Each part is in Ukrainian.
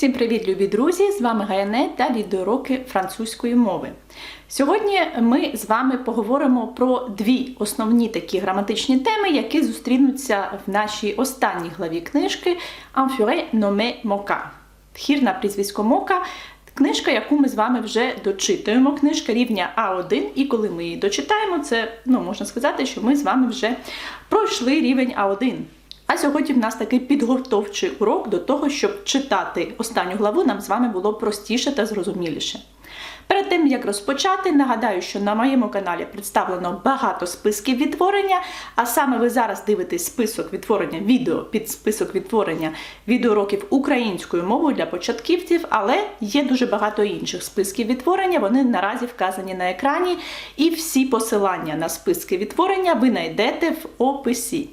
Всім привіт, любі друзі! З вами Гаяне та відеоуроки французької мови. Сьогодні ми з вами поговоримо про дві основні такі граматичні теми, які зустрінуться в нашій останній главі книжки Enfure nommé Мока. Хір на прізвисько Мока. Книжка, яку ми з вами вже дочитуємо, книжка рівня А1, і коли ми її дочитаємо, це ну, можна сказати, що ми з вами вже пройшли рівень А1. А сьогодні в нас такий підготовчий урок до того, щоб читати останню главу, нам з вами було простіше та зрозуміліше. Перед тим як розпочати, нагадаю, що на моєму каналі представлено багато списків відтворення, а саме ви зараз дивитесь список відтворення відео під список відтворення відеоуроків українською мовою для початківців, але є дуже багато інших списків відтворення. Вони наразі вказані на екрані, і всі посилання на списки відтворення ви знайдете в описі.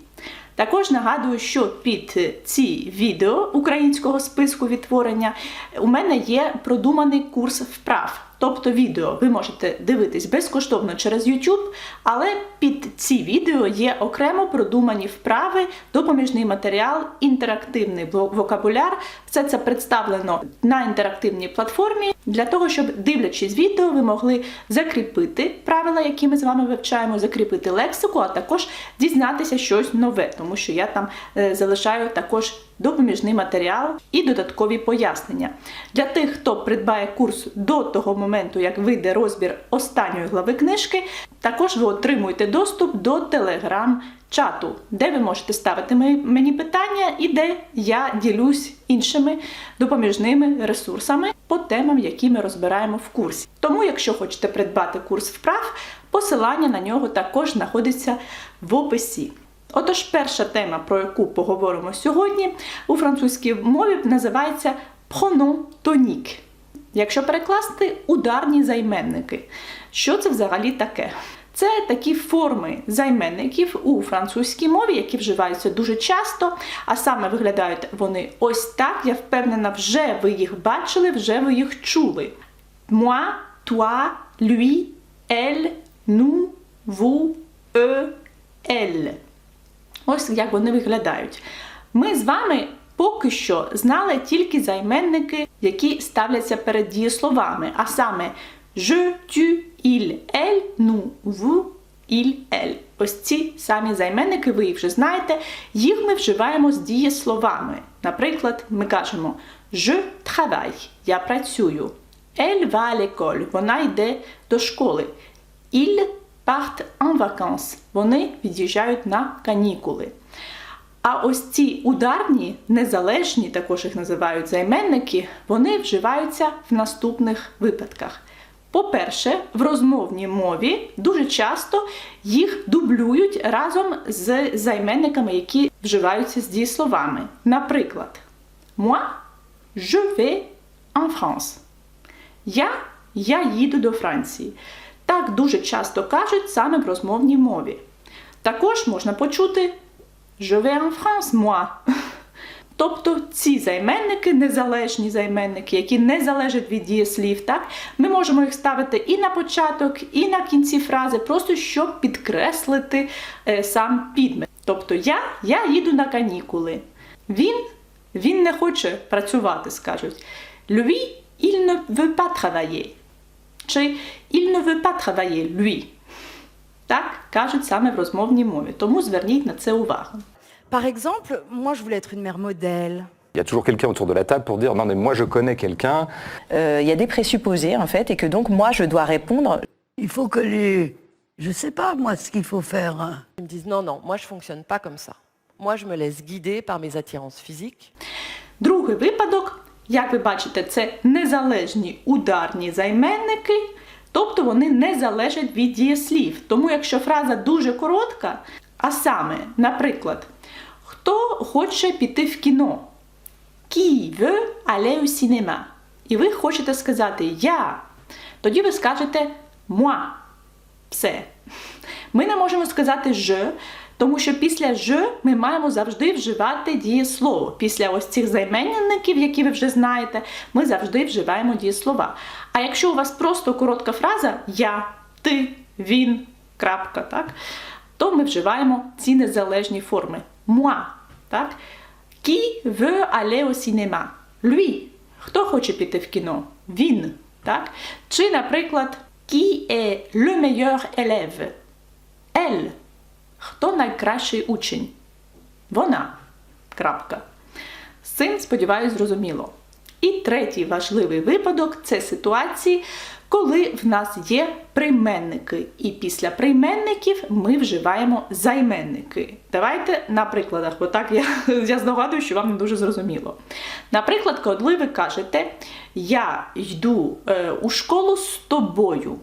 Також нагадую, що під ці відео українського списку відтворення у мене є продуманий курс вправ. Тобто відео ви можете дивитись безкоштовно через YouTube, але під ці відео є окремо продумані вправи, допоміжний матеріал, інтерактивний вокабуляр. Все це представлено на інтерактивній платформі для того, щоб дивлячись відео, ви могли закріпити правила, які ми з вами вивчаємо, закріпити лексику, а також дізнатися щось нове, тому що я там е, залишаю також допоміжний матеріал і додаткові пояснення. Для тих, хто придбає курс до того моменту, як вийде розбір останньої глави книжки, також ви отримуєте доступ до телеграм-чату, де ви можете ставити мені питання і де я ділюсь іншими допоміжними ресурсами по темам, які ми розбираємо в курсі. Тому, якщо хочете придбати курс вправ, посилання на нього також знаходиться в описі. Отож, перша тема, про яку поговоримо сьогодні, у французькій мові називається pronom tonique. Якщо перекласти ударні займенники. Що це взагалі таке? Це такі форми займенників у французькій мові, які вживаються дуже часто, а саме виглядають вони ось так. Я впевнена, вже ви їх бачили, вже ви їх чули. Moi, toi, lui, elle, nous, vous, eux, elle. Ось як вони виглядають. Ми з вами поки що знали тільки займенники, які ставляться перед дієсловами, а саме je, tu, il, elle, nous, vous, il, elle. Ось ці самі займенники, ви їх вже знаєте, їх ми вживаємо з дієсловами. Наприклад, ми кажемо je travaille, я працюю. Elle va à l'école, вона йде до школи. Il partent en vacances. Вони від'їжджають на канікули. А ось ці ударні, незалежні, також їх називають займенники, вони вживаються в наступних випадках. По-перше, в розмовній мові дуже часто їх дублюють разом з займенниками, які вживаються з дієсловами. Наприклад, moi, je vais en France. Я, я їду до Франції. Так дуже часто кажуть саме в розмовній мові. Також можна почути Je vais en France, moi. Тобто ці займенники, незалежні займенники, які не залежать від дієслів, так, ми можемо їх ставити і на початок, і на кінці фрази, просто щоб підкреслити е, сам підмет. Тобто я, я їду на канікули. Він, він не хоче працювати, скажуть. Lui, il ne veut pas travailler. Чи il ne veut pas travailler, lui. Так кажуть саме в розмовній мові. Тому зверніть на це увагу. Par exemple, moi je voulais être une mère modèle. Il y a toujours quelqu'un autour de la table pour dire non mais moi je connais quelqu'un. Euh, Il y a des présupposés en fait, et que donc moi je dois répondre. Il faut que les... Je sais pas, moi, ce qu'il faut faire. hein. Ils me disent non, non, moi je fonctionne pas comme ça. Moi je me laisse guider par mes attirances physiques. Другий випадок, як ви бачите, це незалежні ударні займенники, тобто вони не залежать від дієслів. Тому якщо фраза дуже коротка, а саме, наприклад, хто хоче піти в кіно? Veut aller au cinéma? І ви хочете сказати я. Тоді ви скажете moi. Все. Ми не можемо сказати je, тому що після je ми маємо завжди вживати дієслово. Після ось цих займенників, які ви вже знаєте, ми завжди вживаємо дієслова. А якщо у вас просто коротка фраза я, ти, він, крапка, так, то ми вживаємо ці незалежні форми. Moi, так? Qui veut aller au cinéma? Lui. Хто хоче піти в кіно? Він. Так? Чи, наприклад, Qui est le meilleur élève? Elle. Хто найкращий учень? Вона. Крапка. З цим, сподіваюсь, зрозуміло. І третій важливий випадок це ситуації, коли в нас є прийменники. І після прийменників ми вживаємо займенники. Давайте на прикладах, бо так я, я здогадую, що вам не дуже зрозуміло. Наприклад, коли ви кажете Я йду е, у школу з тобою.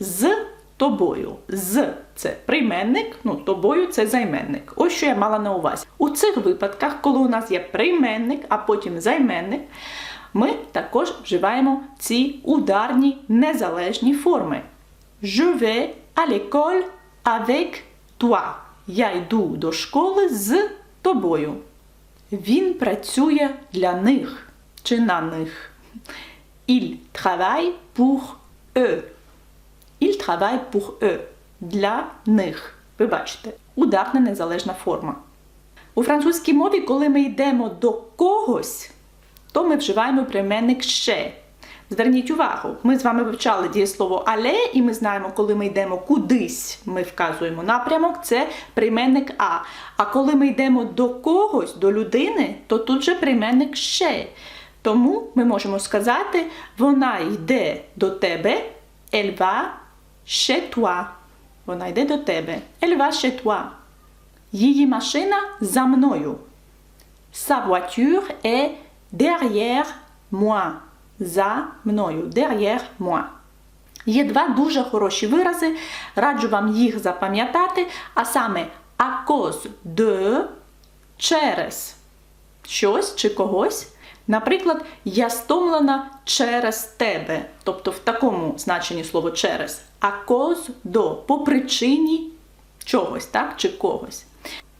З тобою. З це прийменник, ну тобою це займенник. Ось що я мала на увазі. У цих випадках, коли у нас є прийменник, а потім займенник, ми також вживаємо ці ударні незалежні форми. Je vais à l'école avec toi. Я йду до школи з тобою. Він працює для них чи на них. Il travaille pour eux. Il travaille pour eux. Для них. Ви бачите, ударна незалежна форма. У французькій мові, коли ми йдемо до когось, то ми вживаємо прийменник ще. Зверніть увагу, ми з вами вивчали дієслово але, і ми знаємо, коли ми йдемо кудись, ми вказуємо напрямок, це прийменник а. А коли ми йдемо до когось, до людини, то тут же прийменник ще. Тому ми можемо сказати, вона йде до тебе, elle va chez toi. Вона йде до тебе. Elle va chez toi. Її машина за мною. Sa voiture est derrière moi. За мною. Derrière moi. Є два дуже хороші вирази. Раджу вам їх запам'ятати, а саме à cause de через щось чи когось. Наприклад, я стомлена через тебе. Тобто в такому значенні слово через. А cause до по причині чогось, так? Чи когось.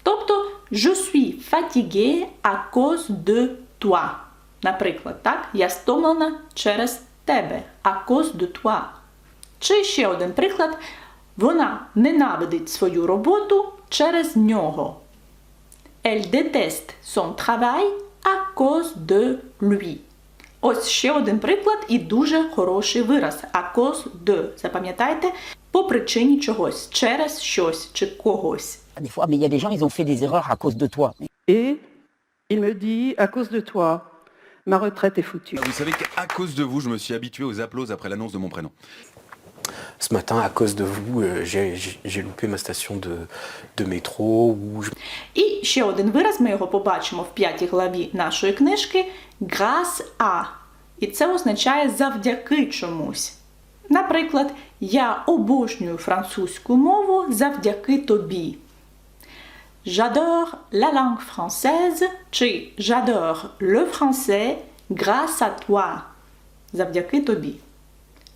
Тобто, je suis fatigué à cause de toi. Наприклад, так? Я стомлена через тебе. À cause de toi. Чи ще один приклад. Вона ненавидить свою роботу через нього. Elle déteste son travail à cause de lui. Ось ще один приклад і дуже хороший вираз. À cause de. Запам'ятайте, по причині чогось, через щось чи когось. Des fois, mais il y a des gens, ils ont fait des erreurs à cause de toi. Et il me dit, à cause de toi, ma retraite est foutue. Vous savez qu'à cause de vous, je me suis habitué aux applauses après l'annonce de mon prénom. Ce matin, à cause de vous, euh, j'ai- loupé ma station de, de métro ou І ще один вираз, ми його побачимо в п'ятій главі нашої книжки grâce à. І це означає завдяки чомусь. Наприклад, я обожнюю французьку мову завдяки тобі. J'adore la langue française чи j'adore le français grâce à toi. Завдяки тобі.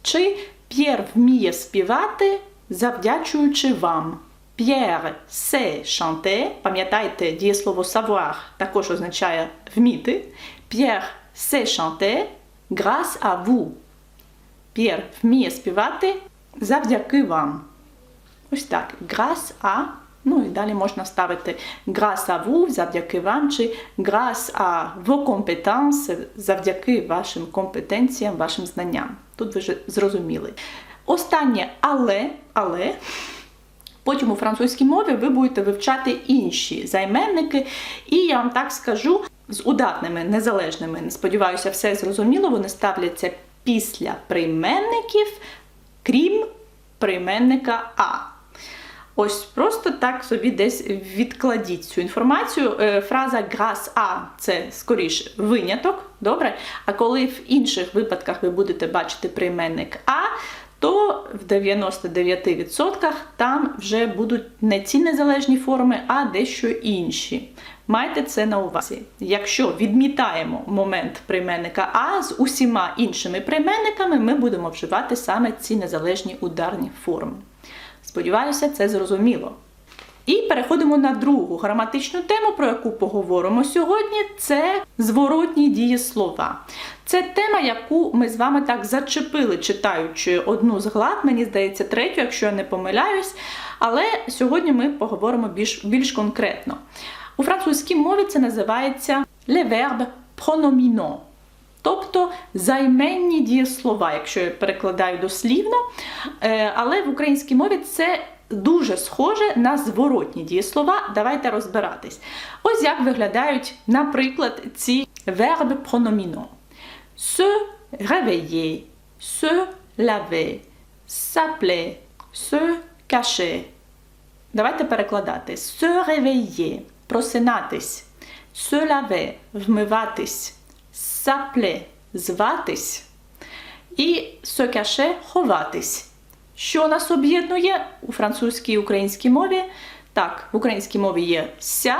Чи П'єр вміє співати, завдячуючи вам. П'єр се chanter, пам'ятайте, дієслово savoir також означає вміти. П'єр се chanter grâce à vous. П'єр вміє співати завдяки вам. Ось так. Grâce à. Ну і далі можна ставити grâce à vous, завдяки вам, чи grâce à vos compétences, завдяки вашим компетенціям, вашим знанням. Тут ви вже зрозуміли. Останнє але, але Потім у французькій мові ви будете вивчати інші займенники, і я вам так скажу, з удатними, незалежними, сподіваюся, все зрозуміло, вони ставляться після прийменників, крім прийменника А. Ось просто так собі десь відкладіть цю інформацію. Е, Фраза grâce à – це скоріше виняток, добре? А коли в інших випадках ви будете бачити прийменник А, то в 99% там вже будуть не ці незалежні форми, а дещо інші. Майте це на увазі. Якщо відмітаємо момент прийменника А з усіма іншими прийменниками, ми будемо вживати саме ці незалежні ударні форми. Сподіваюся, це зрозуміло. І переходимо на другу граматичну тему, про яку поговоримо сьогодні. Це зворотні дієслова. Це тема, яку ми з вами так зачепили, читаючи одну з глав, мені здається, третю, якщо я не помиляюсь. Але сьогодні ми поговоримо більш, більш конкретно. У французькій мові це називається le verbe pronominant, тобто займенні дієслова, якщо я перекладаю дослівно. Е, Але в українській мові це дуже схоже на зворотні дієслова. Давайте розбиратись. Ось як виглядають, наприклад, ці верби прономіно. Se réveiller, se laver, s'appeler, se cacher. Давайте перекладати. Se réveiller – просинатись, se laver – вмиватись, s'appeler – зватись і se ховатись. Що нас об'єднує у французькій і українській мові? Так, в українській мові є ся,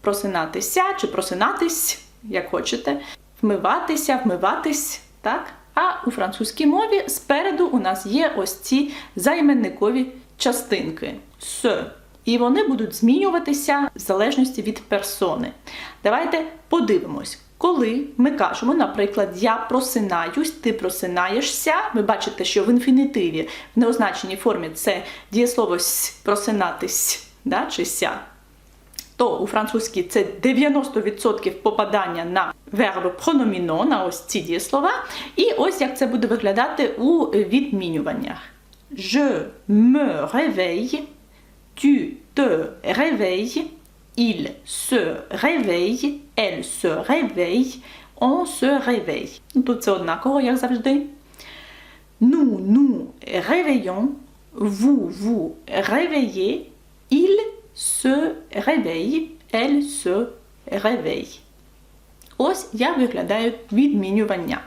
просинатися чи просинатись, як хочете, вмиватися, вмиватись, так? А у французькій мові спереду у нас є ось ці займенникові частинки «se». І вони будуть змінюватися в залежності від персони. Давайте подивимось. Коли ми кажемо, наприклад, я просинаюсь, ти просинаєшся, ви бачите, що в інфінітиві в неозначеній формі це дієслово просинатись да, чи ся, то у французькій це 90% попадання на верби прономіно, на ось ці дієслова. І ось як це буде виглядати у відмінюваннях. Je me réveille, tu te réveilles, il se réveille, elle se réveille, on se réveille. Ну, Тут це однаково, як завжди. Nous nous réveillons, vous vous réveillez, il se réveille, elle se réveille. Ось як виглядає відмінювання.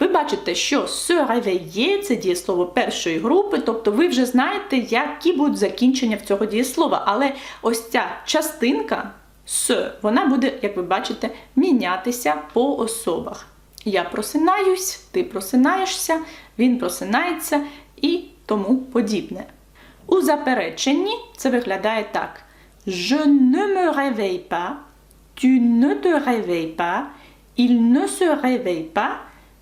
Ви бачите, що se réveiller – це дієслово першої групи, тобто ви вже знаєте, які будуть закінчення в цього дієслова. Але ось ця частинка с, вона буде, як ви бачите, мінятися по особах. Я просинаюсь, ти просинаєшся, він просинається і тому подібне. У запереченні це виглядає так: Je ne me réveille pas, tu ne te réveilles pas, il ne se réveille pas,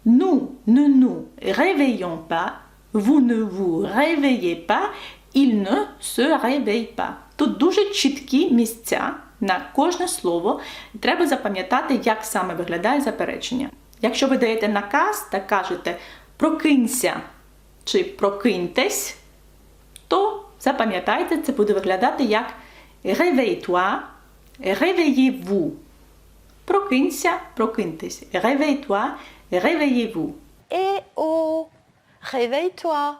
nous ne nous réveillons pas, vous ne vous réveillez pas, il ne se réveille pas. Тут дуже чіткі місця на кожне слово. Треба запам'ятати, як саме виглядає заперечення. Якщо ви даєте наказ та кажете прокинься чи прокиньтесь, то запам'ятайте, це буде виглядати як réveille-toi, réveillez-vous. Прокинься, прокиньтесь. Réveille-toi, réveillez-vous. Eh oh Réveille-toi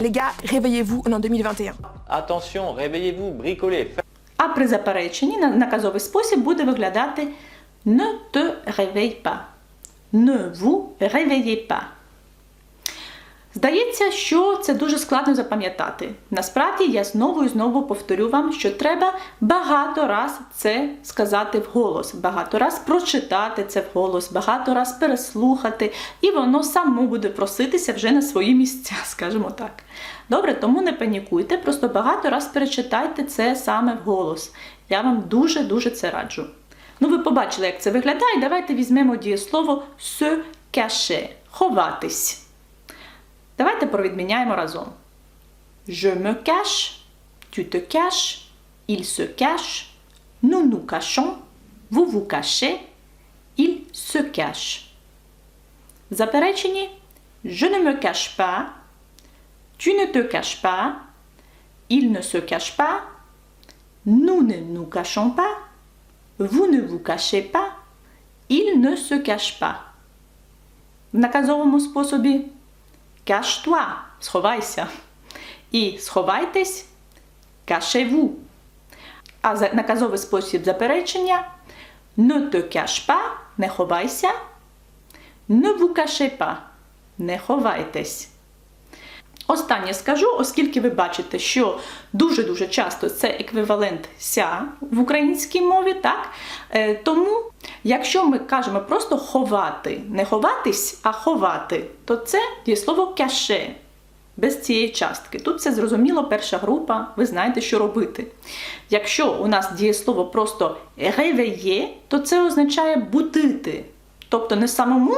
Les gars, réveillez-vous, on est en 2021. Attention, réveillez-vous, bricolez. А при запереченні на наказовий спосіб буде виглядати ne te réveille pas. Ne vous réveillez pas. Здається, що це дуже складно запам'ятати. Насправді я знову і знову повторю вам, що треба багато раз це сказати вголос, багато раз прочитати це вголос, багато раз переслухати, і воно само буде проситися вже на свої місця, скажімо так. Добре, тому не панікуйте, просто багато раз перечитайте це саме вголос. Я вам дуже-дуже це раджу. Ну, ви побачили, як це виглядає. Давайте візьмемо дієслово se cacher – ховатись. Давайте провідміняємо разом. Je me cache, tu te caches, il se cache, nous nous cachons, vous vous cachez, il se cache. В запереченні Je ne me cache pas, tu ne te caches pas, il ne se cache pas, nous ne nous cachons pas, vous ne vous cachez pas, il ne se cache pas. В наказовому способі Cache-toi – сховайся. І сховайтесь cachez-vous. А наказовий спосіб заперечення ne te cache pas – не ховайся, ne vous cachez pas – не ховайтесь. Останнє скажу, оскільки ви бачите, що дуже-дуже часто це еквівалент ся в українській мові, так? Е, тому, якщо ми кажемо просто ховати, не ховатись, а ховати, то це дієслово кяше. Без цієї частки. Тут це зрозуміло, перша група, ви знаєте, що робити. Якщо у нас дієслово просто ревеє, то це означає будити. Тобто не самому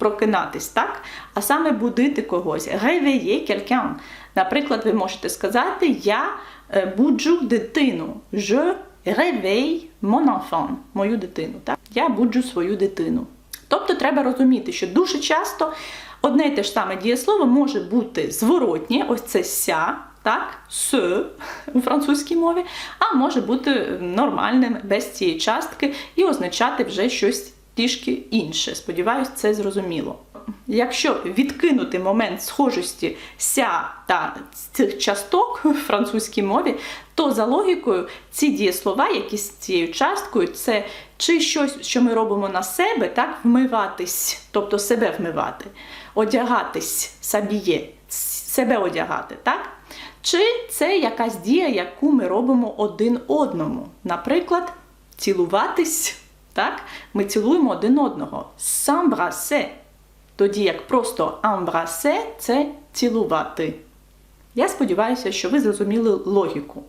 прокинатись, так? А саме будити когось. Réveiller quelqu'un. Наприклад, ви можете сказати Я е, буджу дитину. Je réveille mon enfant. Мою дитину. Так? Я буджу свою дитину. Тобто треба розуміти, що дуже часто одне й те ж саме дієслово може бути зворотнє, ось це ся, так, с у французькій мові, а може бути нормальним без цієї частки і означати вже щось трішки інше. Сподіваюсь, це зрозуміло. Якщо відкинути момент схожості ся та цих часток в французькій мові, то за логікою ці дієслова, які з цією часткою, це чи щось, що ми робимо на себе, так, вмиватись, тобто себе вмивати, одягатись, сабіє, себе одягати, так? Чи це якась дія, яку ми робимо один одному? Наприклад, цілуватись, так? Ми цілуємо один одного. Самбрасе. Тоді як просто амбрасе – це цілувати. Я сподіваюся, що ви зрозуміли логіку.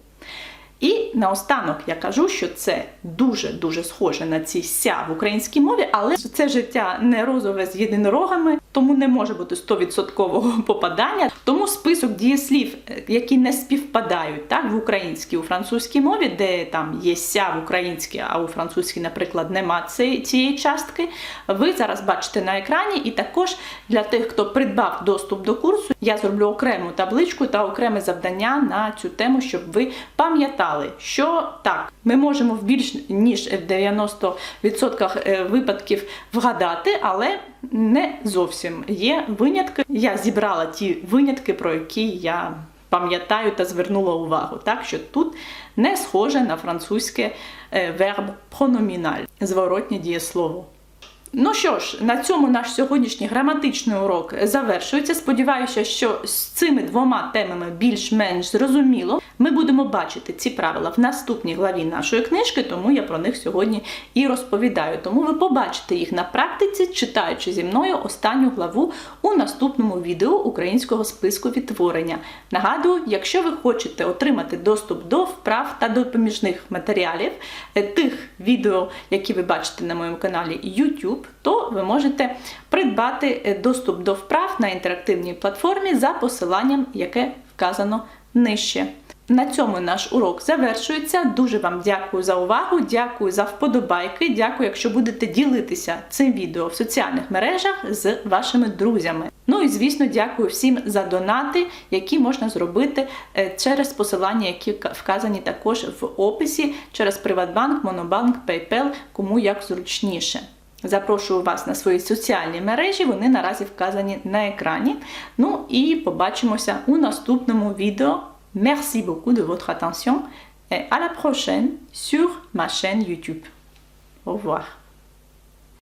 І наостанок я кажу, що це дуже-дуже схоже на ці ся в українській мові, але це життя не розове з єдинорогами, тому не може бути 100% попадання. Тому список дієслів, е, які не співпадають так, в українській, у французькій мові, де там є ся в українській, а у французькій, наприклад, нема цієї- цієї частки, ви зараз бачите на екрані. І також для тих, хто придбав доступ до курсу, я зроблю окрему табличку та окреме завдання на цю тему, щоб ви пам'ятали, що так, ми можемо в більш ніж в 90% е, випадків вгадати, але не зовсім є винятки. Я зібрала ті винятки, про які я пам'ятаю та звернула увагу. Так що тут не схоже на французьке верб прономіналь, зворотнє дієслово. Ну що ж, на цьому наш сьогоднішній граматичний урок завершується. Сподіваюся, що з цими двома темами більш-менш зрозуміло. Ми будемо бачити ці правила в наступній главі нашої книжки, тому я про них сьогодні і розповідаю. Тому ви побачите їх на практиці, читаючи зі мною останню главу у наступному відео українського списку відтворення. Нагадую, якщо ви хочете отримати доступ до вправ та допоміжних матеріалів е, тих відео, які ви бачите на моєму каналі YouTube, то ви можете придбати е, доступ до вправ на інтерактивній платформі за посиланням, яке вказано нижче. На цьому наш урок завершується. Дуже вам дякую за увагу, дякую за вподобайки. Дякую, якщо будете ділитися цим відео в соціальних мережах з вашими друзями. Ну і звісно, дякую всім за донати, які можна зробити е, через посилання, які вказані також в описі через Приватбанк, Монобанк, PayPal, кому як зручніше. Запрошую вас на свої соціальні мережі, вони наразі вказані на екрані. Ну і побачимося у наступному відео. Merci beaucoup de votre attention et à la prochaine sur ma chaîne YouTube. Au revoir.